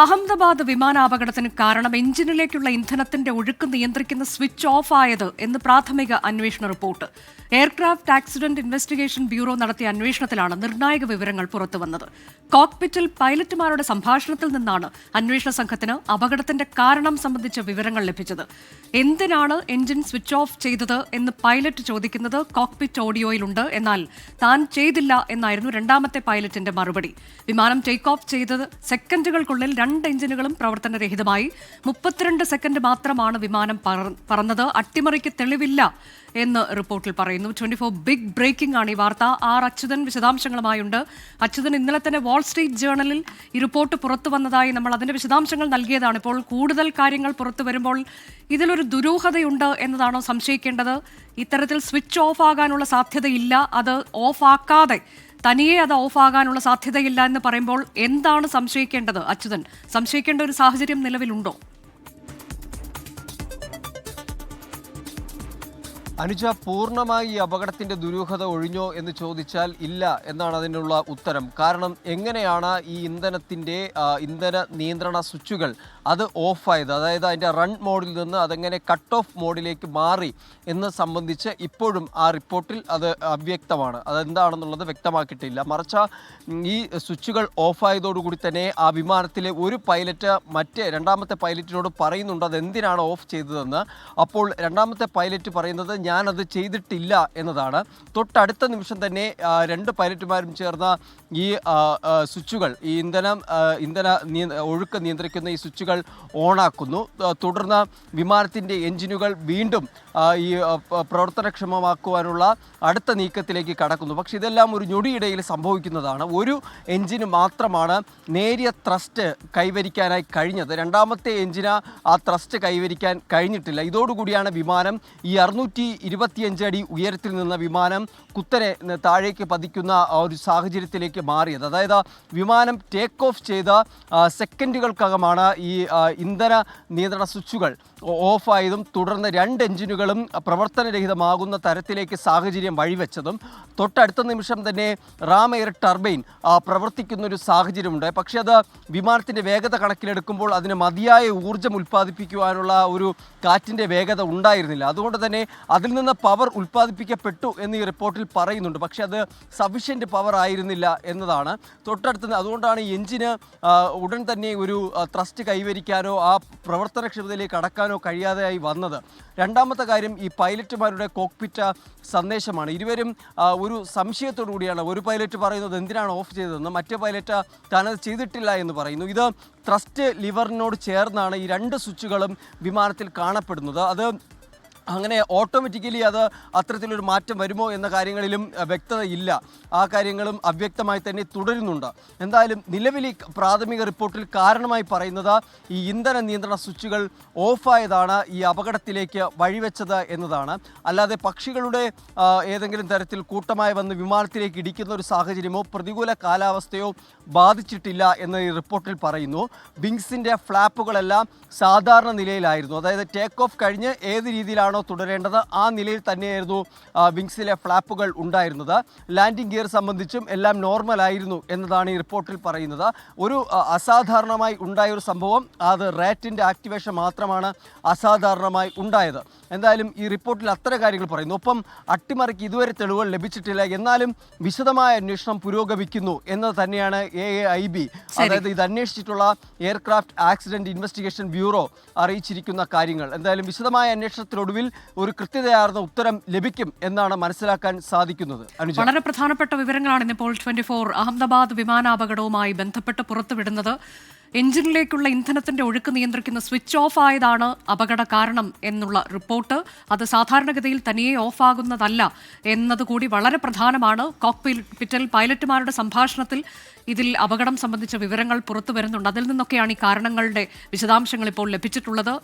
അഹമ്മദാബാദ് വിമാനാപകടത്തിന് കാരണം എഞ്ചിനിലേക്കുള്ള ഇന്ധനത്തിന്റെ ഒഴുക്ക് നിയന്ത്രിക്കുന്ന സ്വിച്ച് ഓഫ് ആയത് എന്ന് പ്രാഥമിക അന്വേഷണ report. Aircraft accident investigation bureau നടത്തിയ അന്വേഷണത്തിലാണ് നിർണായക വിവരങ്ങൾ പുറത്തുവന്നത് കോക്പിറ്റിൽ പൈലറ്റുമാരുടെ സംഭാഷണത്തിൽ നിന്നാണ് അന്വേഷണ സംഘത്തിന് അപകടത്തിന്റെ കാരണം സംബന്ധിച്ച വിവരങ്ങൾ ലഭിച്ചത്. എന്തിനാണ് എഞ്ചിൻ സ്വിച്ച് ഓഫ് ചെയ്തത് എന്ന് പൈലറ്റ് ചോദിക്കുന്നത് കോക്പിറ്റ് ഓഡിയോയിലുണ്ട് എന്നാൽ താൻ ചെയ്തില്ല എന്നായിരുന്നു രണ്ടാമത്തെ പൈലറ്റിന്റെ മറുപടി. വിമാനം ടേക്ക് ഓഫ് ചെയ്തത് സെക്കൻഡുകൾക്കുള്ളിൽ രണ്ട് എഞ്ചിനുകളും പ്രവർത്തനരഹിതമായി. മുപ്പത്തിരണ്ട് സെക്കൻഡ് മാത്രമാണ് വിമാനം പറ- പറന്നത്. അട്ടിമറിക്ക് തെളിവില്ല എന്ന് റിപ്പോർട്ടിൽ പറയുന്നു. ട്വന്റി ഫോർ ബിഗ് ബ്രേക്കിംഗ് ആണ് ഈ വാർത്ത. ആർ അച്യുതൻ വിശദാംശങ്ങളുമായുണ്ട്. അച്യുതൻ ഇന്നലെ തന്നെ വാൾ സ്ട്രീറ്റ് ജേണലിൽ ഈ റിപ്പോർട്ട് പുറത്തു വന്നതായി നമ്മൾ അതിന്റെ വിശദാംശങ്ങൾ നൽകിയതാണ്. ഇപ്പോൾ കൂടുതൽ കാര്യങ്ങൾ പുറത്തു വരുമ്പോൾ ഇതിലൊരു ദുരൂഹതയുണ്ട് എന്നതാണോ സംശയിക്കേണ്ടത്? ഇത്തരത്തിൽ സ്വിച്ച് ഓഫ് ആകാനുള്ള സാധ്യതയില്ല. അത് ഓഫ് ആക്കാതെ തനിയെ അത് ഓഫ് ആകാനുള്ള സാധ്യതയില്ല എന്ന് പറയുമ്പോൾ എന്താണ് സംശയിക്കേണ്ടത്? അച്യുതൻ സംശയിക്കേണ്ട ഒരു സാഹചര്യം നിലവിലുണ്ടോ? അനുജ പൂർണമായി ഈ അപകടത്തിന്റെ ദുരൂഹത ഒഴിഞ്ഞോ എന്ന് ചോദിച്ചാൽ ഇല്ല എന്നാണ് അതിനുള്ള ഉത്തരം. കാരണം എങ്ങനെയാണ് ഈ ഇന്ധനത്തിന്റെ ഇന്ധന നിയന്ത്രണ സ്വിച്ചുകൾ അത് ഓഫായത്? അതായത് അതിന്റെ റൺ മോഡിൽ നിന്ന് അതെങ്ങനെ കട്ട് ഓഫ് മോഡിലേക്ക് മാറി എന്ന് സംബന്ധിച്ച് ഇപ്പോഴും ആ റിപ്പോർട്ടിൽ അത് അവ്യക്തമാണ്. അതെന്താണെന്നുള്ളത് വ്യക്തമാക്കിയിട്ടില്ല. മറിച്ച് ഈ സ്വിച്ചുകൾ ഓഫായതോടുകൂടി തന്നെ ആ വിമാനത്തിലെ ഒരു പൈലറ്റ് മറ്റേ രണ്ടാമത്തെ പൈലറ്റിനോട് പറയുന്നുണ്ട് അത് എന്തിനാണ് ഓഫ് ചെയ്തതെന്ന്. അപ്പോൾ രണ്ടാമത്തെ പൈലറ്റ് പറയുന്നത് ഞാനത് ചെയ്തിട്ടില്ല എന്നതാണ്. തൊട്ടടുത്ത നിമിഷം തന്നെ രണ്ട് പൈലറ്റുമാരും ചേർന്ന ഈ സ്വിച്ചുകൾ ഈ ഇന്ധനം ഇന്ധന ഒഴുക്ക് നിയന്ത്രിക്കുന്ന ഈ സ്വിച്ചുകൾ ഓണാക്കുന്നു. തുടർന്ന് വിമാനത്തിന്റെ എഞ്ചിനുകൾ വീണ്ടും ഈ പ്രവർത്തനക്ഷമമാക്കുവാനുള്ള അടുത്ത നീക്കത്തിലേക്ക് കടക്കുന്നു. പക്ഷേ ഇതെല്ലാം ഒരു ഞൊടിയിടയിൽ സംഭവിക്കുന്നതാണ്. ഒരു എഞ്ചിന് മാത്രമാണ് നേരിയ ത്രസ്റ്റ് കൈവരിക്കാനായി കഴിഞ്ഞത്. രണ്ടാമത്തെ എഞ്ചിന് ആ ത്രസ്റ്റ് കൈവരിക്കാൻ കഴിഞ്ഞിട്ടില്ല. ഇതോടുകൂടിയാണ് വിമാനം ഈ അറുന്നൂറ്റി ഇരുപത്തിയഞ്ച് അടി ഉയരത്തിൽ നിന്ന വിമാനം കുത്തനെ താഴേക്ക് പതിക്കുന്ന ഒരു സാഹചര്യത്തിലേക്ക് മാറിയത്. അതായത് വിമാനം ടേക്ക് ഓഫ് ചെയ്ത സെക്കൻഡുകൾക്കകമാണ് ഈ ഇന്ധന നിയന്ത്രണ സ്വിച്ചുകൾ ഓഫായതും തുടർന്ന് രണ്ട് എഞ്ചിനുകളും പ്രവർത്തനരഹിതമാകുന്ന തരത്തിലേക്ക് സാഹചര്യം വഴിവെച്ചതും തൊട്ടടുത്ത നിമിഷം തന്നെ റാം എയർ ടർബൈൻ പ്രവർത്തിക്കുന്നൊരു സാഹചര്യമുണ്ട്. പക്ഷേ അത് വിമാനത്തിന്റെ വേഗത കണക്കിലെടുക്കുമ്പോൾ അതിന് മതിയായ ഊർജം ഉൽപ്പാദിപ്പിക്കുവാനുള്ള ഒരു കാറ്റിന്റെ വേഗത ഉണ്ടായിരുന്നില്ല. അതുകൊണ്ട് തന്നെ അതിൽ നിന്ന് പവർ ഉൽപ്പാദിപ്പിക്കപ്പെട്ടു എന്ന് ഈ റിപ്പോർട്ടിൽ പറയുന്നുണ്ട്. പക്ഷേ അത് സഫീഷ്യന്റ് പവർ ആയിരുന്നില്ല എന്നതാണ്. തൊട്ടടുത്ത് അതുകൊണ്ടാണ് ഈ എഞ്ചിന് ഉടൻ തന്നെ ഒരു ത്രസ്റ്റ് കൈവരിക്കാനോ ആ പ്രവർത്തനക്ഷമതയിലേക്ക് കടക്കാനോ കഴിയാതെയായി വന്നത്. രണ്ടാമത്തെ കാര്യം ഈ പൈലറ്റുമാരുടെ കോക്പിറ്റ സന്ദേശമാണ്. ഇരുവരും ഒരു സംശയത്തോടു കൂടിയാണ്. ഒരു പൈലറ്റ് പറയുന്നത് എന്തിനാണ് ഓഫ് ചെയ്തതെന്ന്? മറ്റേ പൈലറ്റ് താനത് ചെയ്തിട്ടില്ല എന്ന് പറയുന്നു. ഇത് ത്രസ്റ്റ് ലിവറിനോട് ചേർന്നാണ് ഈ രണ്ട് സ്വിച്ചുകളും വിമാനത്തിൽ കാണപ്പെടുന്നത്. അത് അങ്ങനെ ഓട്ടോമാറ്റിക്കലി അത് അത്തരത്തിലൊരു മാറ്റം വരുമോ എന്ന കാര്യങ്ങളിലും വ്യക്തതയില്ല. ആ കാര്യങ്ങളും അവ്യക്തമായി തന്നെ തുടരുന്നുണ്ട്. എന്തായാലും നിലവിൽ ഈ പ്രാഥമിക റിപ്പോർട്ടിൽ കാരണമായി പറയുന്നത് ഈ ഇന്ധന നിയന്ത്രണ സ്വിച്ചുകൾ ഓഫായതാണ് ഈ അപകടത്തിലേക്ക് വഴിവെച്ചത് എന്നതാണ്. അല്ലാതെ പക്ഷികളുടെ ഏതെങ്കിലും തരത്തിൽ കൂട്ടമായി വന്ന് വിമാനത്തിലേക്ക് ഇടിക്കുന്ന ഒരു സാഹചര്യമോ പ്രതികൂല കാലാവസ്ഥയോ ബാധിച്ചിട്ടില്ല എന്ന് ഈ റിപ്പോർട്ടിൽ പറയുന്നു. വിങ്സിന്റെ ഫ്ലാപ്പുകളെല്ലാം സാധാരണ നിലയിലായിരുന്നു. അതായത് ടേക്ക് ഓഫ് കഴിഞ്ഞ് ഏത് രീതിയിലാണോ തുടരേണ്ടത്? ആ നിലയിൽ തന്നെയായിരുന്നു വിങ്സിലെ ഫ്ലാപ്പുകൾ ഉണ്ടായിരുന്നത്. ലാൻഡിംഗ് ഗിയർ സംബന്ധിച്ചും എല്ലാം നോർമൽ ആയിരുന്നു എന്നതാണ് ഈ റിപ്പോർട്ടിൽ പറയുന്നത്. ഒരു അസാധാരണമായി ഉണ്ടായ ഒരു സംഭവം അത് റാറ്റിന്റെ ആക്ടിവേഷൻ മാത്രമാണ് അസാധാരണമായി ഉണ്ടായത്. എന്തായാലും ഈ റിപ്പോർട്ടിൽ അത്ര കാര്യങ്ങൾ പറയുന്നു. ഒപ്പം അട്ടിമറിക്ക് ഇതുവരെ തെളിവുകൾ ലഭിച്ചിട്ടില്ല. എന്നാലും വിശദമായ അന്വേഷണം പുരോഗമിക്കുന്നു എന്നത് തന്നെയാണ് എ എ ഐ ബി അതായത് ഇത് അന്വേഷിച്ചിട്ടുള്ള എയർക്രാഫ്റ്റ് ആക്സിഡന്റ് ഇൻവെസ്റ്റിഗേഷൻ ബ്യൂറോ അറിയിച്ചിരിക്കുന്ന കാര്യങ്ങൾ. എന്തായാലും വിശദമായ അന്വേഷണത്തിനൊടുവിൽ ഒരു കൃത്യതയാർന്ന ഉത്തരം ലഭിക്കും എന്നാണ് മനസ്സിലാക്കാൻ സാധിക്കുന്നത്. വളരെ പ്രധാനപ്പെട്ട വിവരങ്ങളാണ് ഇന്നിപ്പോൾ ട്വന്റി ഫോർ അഹമ്മദാബാദ് വിമാനാപകടവുമായി ബന്ധപ്പെട്ട് പുറത്തുവിടുന്നത്. എഞ്ചിനിലേക്കുള്ള ഇന്ധനത്തിന്റെ ഒഴുക്ക് നിയന്ത്രിക്കുന്ന സ്വിച്ച് ഓഫ് ആയതാണ് അപകട കാരണം എന്നുള്ള റിപ്പോർട്ട്. അത് സാധാരണഗതിയിൽ തനിയെ ഓഫ് ആകുന്നതല്ല എന്നതുകൂടി വളരെ പ്രധാനമാണ്. കോക്പിറ്റൽ പൈലറ്റുമാരുടെ സംഭാഷണത്തിൽ ഇതിൽ അപകടം സംബന്ധിച്ച വിവരങ്ങൾ പുറത്തു വരുന്നുണ്ട്. അതിൽ നിന്നൊക്കെയാണ് ഈ കാരണങ്ങളുടെ വിശദാംശങ്ങൾ ഇപ്പോൾ ലഭിച്ചിട്ടുള്ളത്.